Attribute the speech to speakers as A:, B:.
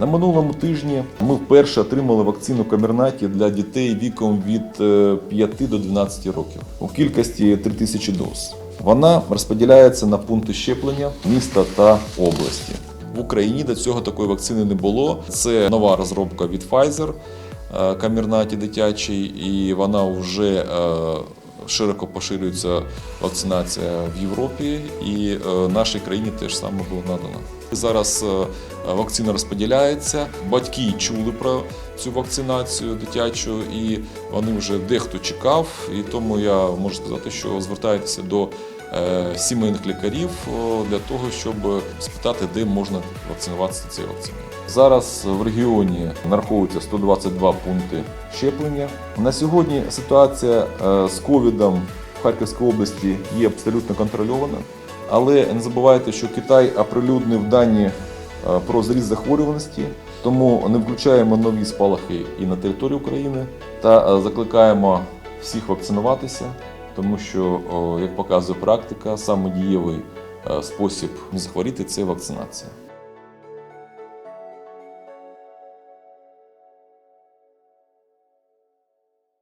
A: На минулому тижні ми вперше отримали вакцину Камернаті для дітей віком від е, 5 до 12 років у кількості 3000 доз. Вона розподіляється на пункти щеплення міста та області. В Україні до цього такої вакцини не було. Це нова розробка від Pfizer е, Камернаті дитячий, і вона вже е, широко поширюється вакцинація в Європі, і е, нашій країні теж саме було надано. Зараз е, вакцина розподіляється. Батьки чули про цю вакцинацію дитячу, і вони вже дехто чекав. І тому я можу сказати, що звертайтеся до е, сімейних лікарів для того, щоб спитати, де можна вакцинуватися цією вакциною. Зараз в регіоні нараховується 122 пункти щеплення. На сьогодні ситуація е, з ковідом в Харківській області є абсолютно контрольована. Але не забувайте, що Китай оприлюднив дані е, про зріст захворюваності, тому не включаємо нові спалахи і на території України та е, закликаємо всіх вакцинуватися, тому що, як показує практика, саме дієвий спосіб не захворіти це вакцинація.